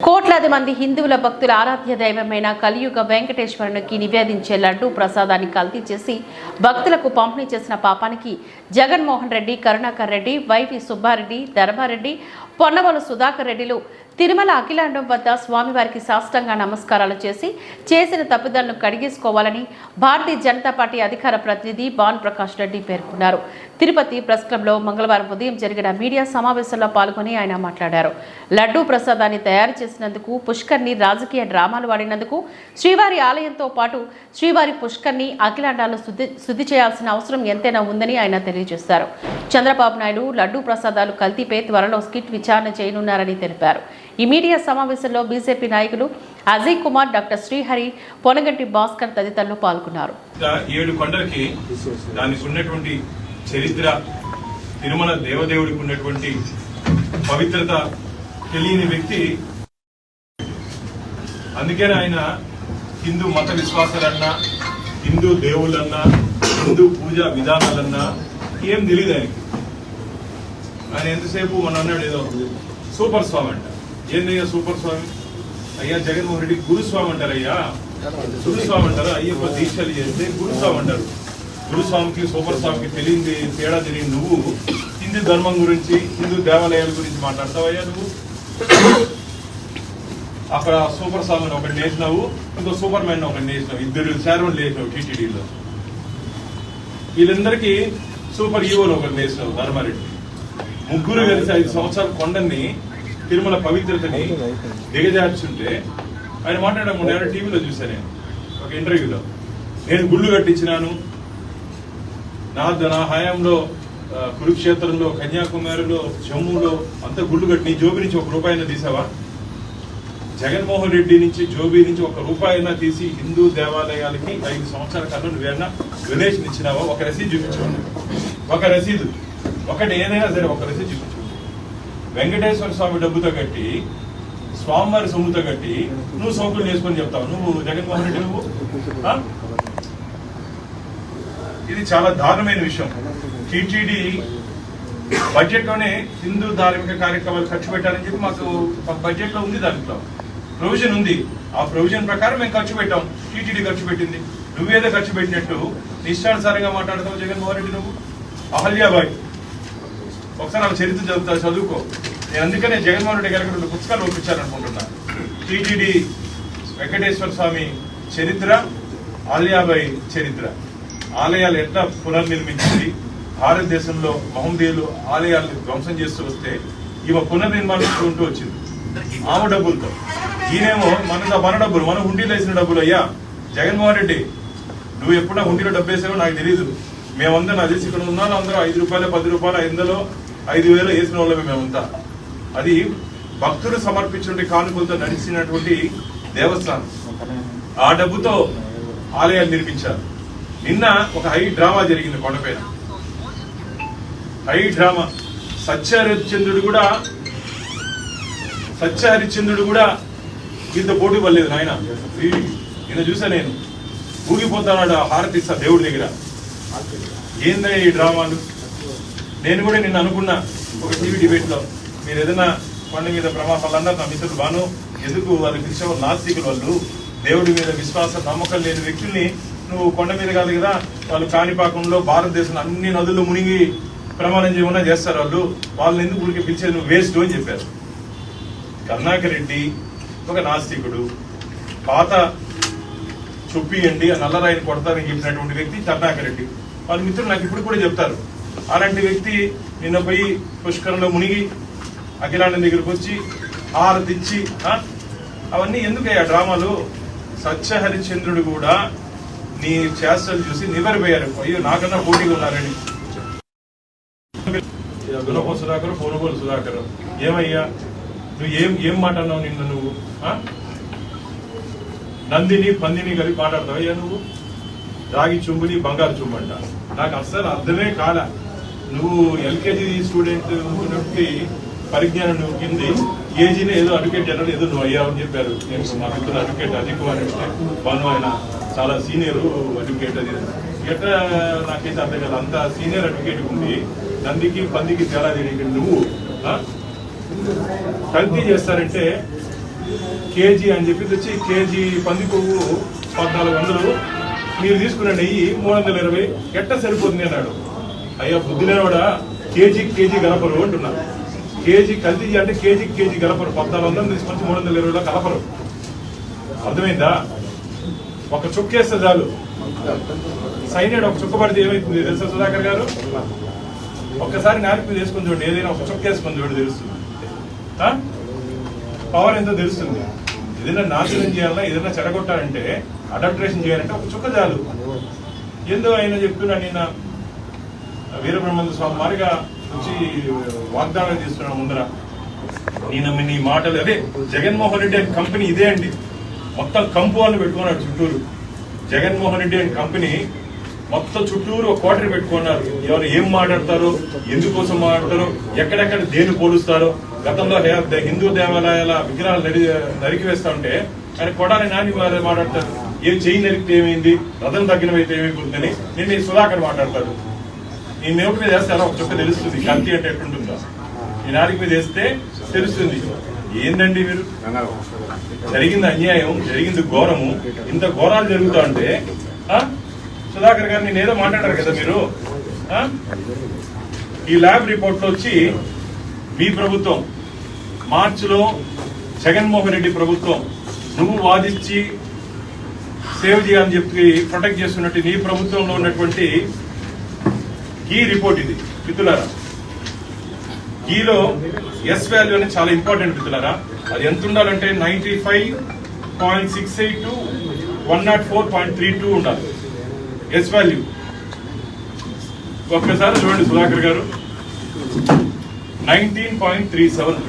కోట్లాది మంది హిందువుల భక్తుల ఆరాధ్య దైవమైన కలియుగ వెంకటేశ్వరునికి నివేదించే లడ్డూ ప్రసాదాన్ని కల్తీ చేసి భక్తులకు పంపిణీ చేసిన పాపానికి జగన్మోహన్ రెడ్డి కరుణాకర్ రెడ్డి వైవి సుబ్బారెడ్డి ధర్మారెడ్డి పొన్నవలు సుధాకర్ రెడ్డిలు తిరుమల అఖిలాండం వద్ద స్వామివారికి సాష్టంగా నమస్కారాలు చేసి చేసిన తప్పుదలను కడిగేసుకోవాలని భారతీయ జనతా పార్టీ అధికార ప్రతినిధి బాన్ ప్రకాష్ రెడ్డి పేర్కొన్నారు. తిరుపతి ప్రెస్ క్లబ్లో మంగళవారం ఉదయం జరిగిన మీడియా సమావేశంలో పాల్గొని ఆయన మాట్లాడారు. లడ్డూ ప్రసాదాన్ని తయారు చేసినందుకు పుష్కర్ని రాజకీయ డ్రామాలు వాడినందుకు శ్రీవారి ఆలయంతో పాటు శ్రీవారి పుష్కర్ని అఖిలాండాలు శుద్ధి శుద్ధి చేయాల్సిన అవసరం ఎంతైనా ఉందని ఆయన తెలియజేశారు. చంద్రబాబు నాయుడు లడ్డూ ప్రసాదాలు కల్తీపై త్వరలో స్కిట్ విచారణ చేయనున్నారని తెలిపారు. ఈ మీడియా సమావేశంలో బీజేపీ నాయకులు అజయ్ కుమార్ డాక్టర్ శ్రీహరి పొనగంటి భాస్కర్ తదితరులు పాల్గొన్నారు. ఏడు కొండలకి దానికి ఉన్నటువంటి చరిత్ర తిరుమల దేవదేవుడికి ఉన్నటువంటి పవిత్రత తెలియని వ్యక్తి. అందుకని ఆయన హిందూ మత విశ్వాసాలన్నా హిందూ దేవుళ్ళన్నా హిందూ పూజా విధానాలన్నా ఏం తెలియదు ఆయనకి. ఆయన ఎంతసేపు మన అన్నాడు ఏదో సూపర్ స్వామి అంట. ఏందయ్యా సూపర్ స్వామి? అయ్యా జగన్మోహన్ రెడ్డి గురుస్వామి అంటారయ్యా. గురుస్వామి అంటారు? అయ్యప్ప దీక్షలు చేస్తే గురుస్వామి అంటారు. గురుస్వామికి సూపర్ స్వామికి తెలియంది తేడా తెలియని నువ్వు హిందూ ధర్మం గురించి హిందూ దేవాలయాల గురించి మాట్లాడతావయ్యా నువ్వు? అక్కడ సూపర్ స్వామిని ఒకటి నేసినావు ఇంకో సూపర్ మ్యాన్ ఒకటి నేసినావు ఇద్దరు శారవన్ లేచినావు టీటీడీలో. వీళ్ళందరికీ సూపర్ హీరోలు ఒకటి నేసినావు ధర్మారెడ్డి. ముగ్గురు కలిసి ఐదు సంవత్సరాల కొండని తిరుమల పవిత్రతని దిగజార్చుంటే ఆయన మాట్లాడడం మొన్న ఎవరో టీవీలో చూశాను నేను ఒక ఇంటర్వ్యూలో. నేను గుళ్ళు కట్టించినాను నా నా హయాంలో కురుక్షేత్రంలో కన్యాకుమారిలో జమ్మూలో అంత గుళ్ళు కట్టి నీ జోబి నుంచి ఒక రూపాయినా తీసావా? జగన్మోహన్ రెడ్డి నుంచి జోబీ నుంచి ఒక రూపాయినా తీసి హిందూ దేవాలయాలకి ఐదు సంవత్సరాల కన్నా నువ్వేనా డొనేషన్ ఇచ్చినావా? ఒక రసీదు చూపించు. ఒక రసీదు. ఒకటి ఏదైనా సరే ఒక రసీదు చూపించు. వెంకటేశ్వర స్వామి డబ్బుతో కట్టి స్వామివారి సొమ్ముతో కట్టి నువ్వు సోకులు చేసుకొని చెప్తావు. నువ్వు జగన్మోహన్ రెడ్డి నువ్వు? ఇది చాలా దారుణమైన విషయం. టీటీడీ బడ్జెట్లోనే హిందూ ధార్మిక కార్యక్రమాలు ఖర్చు పెట్టాలని చెప్పి మాకు బడ్జెట్లో ఉంది దాంట్లో ప్రొవిజన్ ఉంది. ఆ ప్రొవిజన్ ప్రకారం మేము ఖర్చు పెట్టాం. టీటీడీ ఖర్చు పెట్టింది. నువ్వేదో ఖర్చు పెట్టినట్టు నిష్టానుసారంగా మాట్లాడతావు జగన్మోహన్ రెడ్డి నువ్వు. అహల్యాబాయ్ ఒకసారి ఆ చరిత్ర చదువుతా చదువుకో. నేను అందుకనే జగన్మోహన్ రెడ్డి గారికి రెండు పుస్తకాలు ఒప్పించాలనుకుంటున్నాను టీటీడీ వెంకటేశ్వర స్వామి చరిత్ర ఆలియాబాయి చరిత్ర. ఆలయాలు ఎట్లా పునర్నిర్మించింది? భారతదేశంలో మహమ్మదీయులు ఆలయాలను ధ్వంసం చేస్తూ వస్తే ఈమె పునర్నిర్మాణించుకుంటూ వచ్చింది. ఆమె డబ్బులతో. ఈయనేమో మన మన డబ్బులు మన హుండీలో వేసిన డబ్బులు అయ్యా. జగన్మోహన్ రెడ్డి నువ్వు ఎప్పుడన్నా హుండీలో డబ్బు వేసావో నాకు తెలియదు మేమందరం నాకు తెలిసి ఇక్కడ ఉన్నాను అందరూ ఐదు రూపాయలు పది రూపాయలు ఐదులో ఐదు వేలు వేసిన వాళ్ళమే మేమంతా. అది భక్తులు సమర్పించిన కానుకలతో నడిచినటువంటి దేవస్థానం. ఆ డబ్బుతో ఆలయాలు నిర్మించారు. నిన్న ఒక హై డ్రామా జరిగింది కొండపైన. High drama. సత్యహరిచంద్రుడు కూడా సత్యహరిచంద్రుడు కూడా ఇంత పోటీ పడలేదు నాయన. నిన్న చూసా నేను. ఊగిపోతాడు ఆ హారతిస్తా దేవుడి దగ్గర. ఏందా ఈ డ్రామాలు? నేను కూడా నిన్న అనుకున్నా ఒక టీవీ డిబేట్లో. మీరు ఏదైనా కొండ మీద ప్రమాపాలన్నా అన్నారు నా మిత్రులు బాను ఎందుకు వాళ్ళు ఇచ్చే నాస్తికులు వాళ్ళు? దేవుడి మీద విశ్వాస నమ్మకం లేని వ్యక్తుల్ని నువ్వు కొండ మీద కాదు కదా వాళ్ళు కాణిపాకంలో భారతదేశంలో అన్ని నదులు మునిగి ప్రమాణం చేయమన్నా చేస్తారు వాళ్ళు. వాళ్ళని ఎందుకు ఊరికి పిలిచేది నువ్వు వేస్ట్ అని చెప్పారు. కర్ణాకర్ రెడ్డి ఒక నాస్తికుడు. పాత చొప్పియండి ఆ నల్లరాయిని కొడతారని చెప్పినటువంటి వ్యక్తి కర్ణాకర్ రెడ్డి. వాళ్ళ మిత్రులు నాకు ఇప్పుడు కూడా చెప్తారు. అలాంటి వ్యక్తి నిన్న పోయి పుష్కరంలో మునిగి అఖిలాండం దగ్గరకు వచ్చి ఆరతిచ్చి అవన్నీ ఎందుకయ్యా డ్రామాలు? సత్సహరిశ్చంద్రుడు కూడా నీ చేష్టలు చూసి నివరిపోయారు అయ్యో నాకన్నా పోటీగా ఉన్నారని దునపో సుధాకర్ పోనుగోలు సుధాకర్. ఏమయ్యా? నువ్వు ఏం ఏం మాట అన్నావు నిన్న నువ్వు? ఆ? నందిని పందిని కలిపి మాట్లాడతావు అయ్యా నువ్వు? రాగి చుంబుని బంగారు చుంబంట నాకు అస్సలు అర్థమే కాల. నువ్వు ఎల్కేజీ స్టూడెంట్ ఉన్నప్పటికీ పరిజ్ఞానం నువ్వు కింది. ఏజీని ఏదో అడ్వకేట్ జనరల్ ఏదో నువ్వు అయ్యావు అని చెప్పారు. నేను మా మిత్రుడు అడ్వకేట్ అజిత్ కుమార్ అంటే ఆయన చాలా సీనియర్ అడ్వకేట్ అది. ఎట్లా నాకైతే అర్థం కాదు అంత సీనియర్ అడ్వకేట్ ఉంది. నందికి పందికి తేడా తెలియక నువ్వు ఆ? కల్తీ చేస్తారంటే కేజీ అని చెప్పి వచ్చి కేజీ పంది కొవ్వు పద్నాలుగు వందలు. మీరు తీసుకున్న నెయ్యి మూడు వందల ఇరవై. ఎట్ట సరిపోతుంది అన్నాడు. అయ్యా బుద్ధి కూడా కేజీ కేజీ గలపరు అంటున్నా. కేజీ కల్తీ అంటే కేజీ కేజీ గలపరు. పద్నాలుగు వందలు తీసుకొచ్చి మూడు వందల ఇరవైలో కలపరు. అర్థమైందా? ఒక చుక్కేస్తే చాలు. సైనైడ్ ఒక చుక్క పడితే ఏమైతుంది తెలుసా సుధాకర్ గారు? ఒక్కసారి నాలుగు మీద వేసుకొని చూడండి. ఏదైనా ఒక చుక్క చూడు చూడండి తెలుస్తుంది. పవర్ ఎంతో తెలుస్తుంది. ఏదైనా నాశనం చేయాలన్నా ఏదైనా చెడగొట్టాలంటే అడాప్టరేషన్ చేయాలంటే ఒక చుక్క చాలు. ఎందుకు ఆయన చెప్తున్నా నిన్న వీరబ్రహ్మంద స్వామి వారిగా వచ్చి వాగ్దానం చేస్తున్నాడు ముందర? నేను మీ మాటలు అదే జగన్మోహన్ రెడ్డి కంపెనీ ఇదే అండి. మొత్తం కంపు వాళ్ళు పెట్టుకున్నారు చుట్టూరు. జగన్మోహన్ రెడ్డి అనే కంపెనీ మొత్తం చుట్టూరు ఒక క్వార్టర్ పెట్టుకున్నారు. ఎవరు ఏం మాట్లాడతారు ఎందుకోసం మాట్లాడతారు ఎక్కడెక్కడ దేని పోలుస్తారో గతంలో హిందూ దేవాలయాల విగ్రహాలు నరి నరికి వేస్తా ఉంటే ఆయన కొడాలి నాని వారు మాట్లాడతారు. ఏం చెయ్యి నరికితే ఏమైంది? రథం తగ్గినవైతే ఏమైపోతుందని నేను ఈ సుధాకర్ మాట్లాడతాడు ఈ నోటి మీద వేస్తారా ఒక చుక్క తెలుస్తుంది. కల్తీ అంటే ఎట్టుంటుందా ఈ నాలుగు మీద వేస్తే తెలుస్తుంది. ఏందండి మీరు జరిగింది అన్యాయం జరిగింది ఘోరము. ఇంత ఘోరాలు జరుగుతా ఉంటే సుధాకర్ గారు నేను ఏదో మాట్లాడారు కదా మీరు? ఈ ల్యాబ్ రిపోర్ట్ వచ్చి మీ ప్రభుత్వం మార్చిలో జగన్మోహన్ రెడ్డి ప్రభుత్వం నువ్వు వాదించి సేవ్ చేయాలని చెప్పి ప్రొటెక్ట్ చేస్తున్నట్టు నీ ప్రభుత్వంలో ఉన్నటువంటి ఈ రిపోర్ట్ ఇది మిత్రులారా. ఈలో ఎస్ వాల్యూ అనేది చాలా ఇంపార్టెంట్ మిత్రులారా. అది ఎంత ఉండాలంటే ninety five point six eight two one naught four point three two ఉండాలి. ఎస్ వాల్యూ ఒక్కసారి చూడండి సుధాకర్ గారు. Nineteen point three seven